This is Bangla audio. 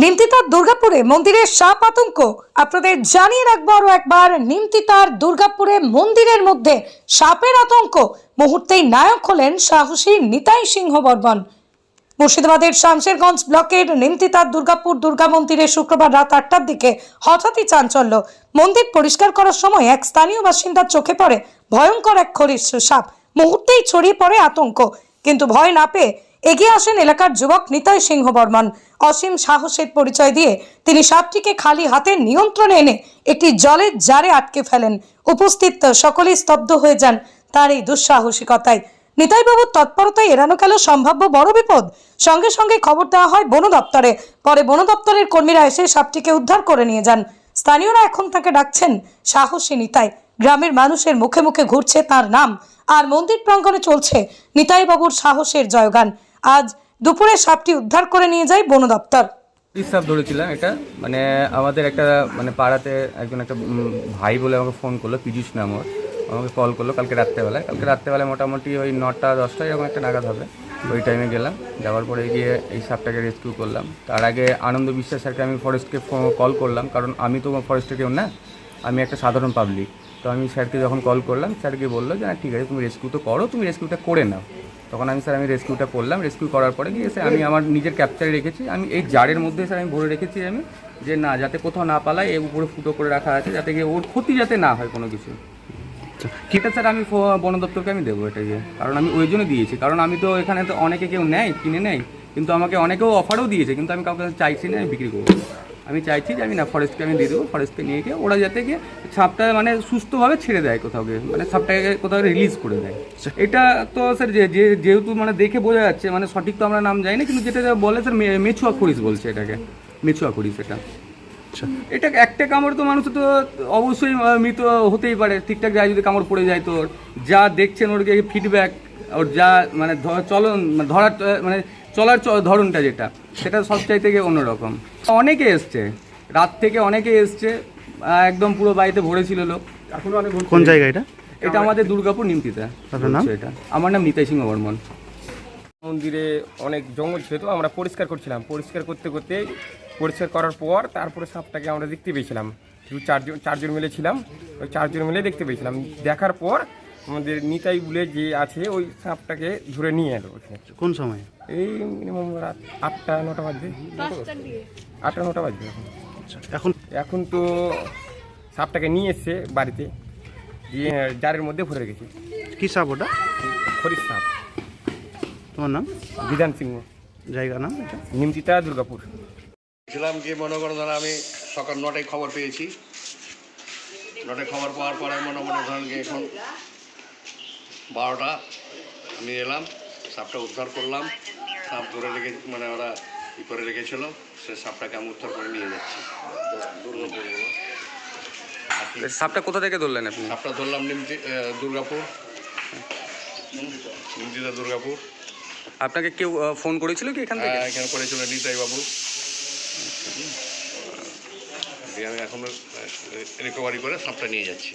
নিমতিতার দুর্গাপুরে মন্দিরের সাপ আতঙ্ক। আপনাদের জানিয়ে রাখব আরও একবার, নিমতিতার দুর্গাপুরে মন্দিরের মধ্যে সাপের আতঙ্ক। মুহূর্তেই নায়ক হলেন সাহসী নিতাই সিংহ বর্মন মুর্শিদাবাদের শামশেরগঞ্জ ব্লকের নিমতিতার দুর্গাপুর দুর্গা মন্দিরে শুক্রবার রাত আটটার দিকে হঠাৎই চাঞ্চল্য। মন্দির পরিষ্কার করার সময় এক স্থানীয় বাসিন্দার চোখে পড়ে ভয়ঙ্কর এক খরিশ সাপ। মুহূর্তেই ছড়িয়ে পড়ে আতঙ্ক। কিন্তু ভয় না পেয়ে এগিয়ে আসেন এলাকার যুবক নিতাই সিংহ বর্মন অসীম সাহসের পরিচয় দিয়ে তিনি সাপটিকে খালি হাতে নিয়ন্ত্রণে এনে একটি জলের জারে আটকে ফেলেন। উপস্থিত সকলেই স্তব্ধ হয়ে যান তার এই দুঃসাহসিকতায়। নিতাইবাবুর তৎপরতায় এড়ানো গেল সম্ভাব্য বড় বিপদ। সঙ্গে সঙ্গে খবর দেওয়া হয় বন দপ্তরে। পরে বন দপ্তরের কর্মীরা এসে সাপটিকে উদ্ধার করে নিয়ে যান। স্থানীয়রা এখন তাকে ডাকছেন সাহসী নিতাই। গ্রামের মানুষের মুখে মুখে ঘুরছে তার নাম। আর মন্দির প্রাঙ্গণে চলছে নিতাইবাবুর সাহসের জয়গান। আজ দুপুরে সাপটি উদ্ধার করে নিয়ে যায় বন দপ্তর। সাপ ধরেছিলাম এটা? মানে আমাদের একটা মানে পাড়াতে একজন একটা ভাই বলে আমাকে ফোন করল, পীযুষ নাম আমাকে কল করল কালকে রাত্রেবেলায়। কালকে রাত্রেবেলায় মোটামুটি ওই নটা দশটা এরকম একটা নাগাদ হবে। ওই টাইমে গেলাম। যাওয়ার পরে গিয়ে এই সাপটাকে রেস্কিউ করলাম। তার আগে আনন্দ বিশ্বাস স্যারকে আমি ফরেস্টকে কল করলাম। কারণ আমি তো ফরেস্টের কেউ না, আমি একটা সাধারণ পাবলিক তো আমি স্যারকে যখন কল করলাম, স্যারকে বলল যে ঠিক আছে, তুমি রেস্কিউ তো করো, তুমি রেস্কিউটা করে নাও। তখন আমি স্যার আমি রেস্কিউটা করলাম। রেস্কিউ করার পরে গিয়ে স্যার আমি আমার নিজের ক্যাপচারে রেখেছি। আমি এই জারের মধ্যে স্যার আমি ভরে রেখেছি আমি যে না যাতে কোথাও না পালায় এর উপরে ফুটো করে রাখা আছে যাতে গিয়ে ওর ক্ষতি যাতে না হয় কোনো কিছু এটা স্যার আমি বন দপ্তরকে আমি দেবো এটাকে কারণ আমি ওই জন্য দিয়েছি। কারণ আমি তো এখানে তো অনেকে কেউ নেয় কিনে নেয় কিন্তু আমাকে অনেকেও অফারও দিয়েছে কিন্তু আমি কাউকে চাইছি না আমি বিক্রি করব। আমি চাইছি যে আমি না ফরেস্টকে আমি দিয়ে দেবো ফরেস্টকে নিয়ে গিয়ে ওরা যাতে গিয়ে সাপটা মানে সুস্থভাবে ছেড়ে দেয় কোথাও গিয়ে মানে সাপটাকে কোথাও রিলিজ করে দেয়। এটা তো স্যার যে যেহেতু মানে দেখে বোঝা যাচ্ছে মানে সঠিক তো আমরা নাম জানি না কিন্তু যেটা বলে স্যার মেছুয়া খরিস বলছে এটাকে মেছুয়া খরিস এটা। এটা একটা কামড় তো মানুষ তো অবশ্যই মৃত হতেই পারে ঠিকঠাক যায় যদি কামড় পড়ে যায় তোর যা দেখছেন ওর ফিডব্যাক ওর যা মানে চলন মানে ধরার মানে চলার ধরনটা যেটা। সেটা সব চাইতে গিয়ে অন্যরকম। অনেকে এসছে। রাত থেকে অনেকে এসছে। একদম পুরো বাড়িতে ভরেছিল লোক। কোন জায়গা এটা? এটা আমাদের দুর্গাপুর নিমতিতে। আপনার নাম? এটা। আমার নাম নিতাই সিংহ বর্মন। মন্দিরে অনেক জঙ্গল ছিল তো আমরা পরিষ্কার করছিলাম। পরিষ্কার করতে করতে পরিষ্কার করার পর তারপরে সাপটাকে আমরা দেখতে পেয়েছিলাম। দু চারজন চারজন মিলে ছিলাম। ওই চারজন মিলে দেখতে পেয়েছিলাম। দেখার পর আমাদের নিতাই বলে যে আছে ওই সাপটাকে ধরে নিয়ে এলো কোন সময়? এই মিনিমাম রাত আটটা নটা বাজবে। আটটা নটা বাজবে এখন। আচ্ছা, এখন? এখন তো সাপটাকে নিয়ে এসছে বাড়িতে দিয়ে জারের মধ্যে ভরে রেখেছি। কি সাপ ওটা? খরিশ সাপ। তোমার নাম? বিধান সিংহ। জায়গা নাম এটা? নিমতিতা দুর্গাপুর। ছিলাম গিয়ে মনে করেন ধরেন আমি সকাল নটায় খবর পেয়েছি। নটায় খবর পাওয়ার পরে মনে মনে ধরেন গিয়ে এখন বারোটা আমি এলাম। সাপটা উদ্ধার করলাম। সাপ ধরে রেখে মানে ওরা ই করে রেখেছিল। সে সাপটাকে আমি উদ্ধার করে নিয়ে যাচ্ছি। সাপটা কোথা থেকে ধরলেন আপনি? সাপটা ধরলাম নিমতি দুর্গাপুর। নিমতিদা দুর্গাপুর। আপনাকে কেউ ফোন করেছিল কি এখান হ্যাঁ, এখানে করেছিল নিতাই বাবু আমি এখন রিকভারি করে সাপটা নিয়ে যাচ্ছি।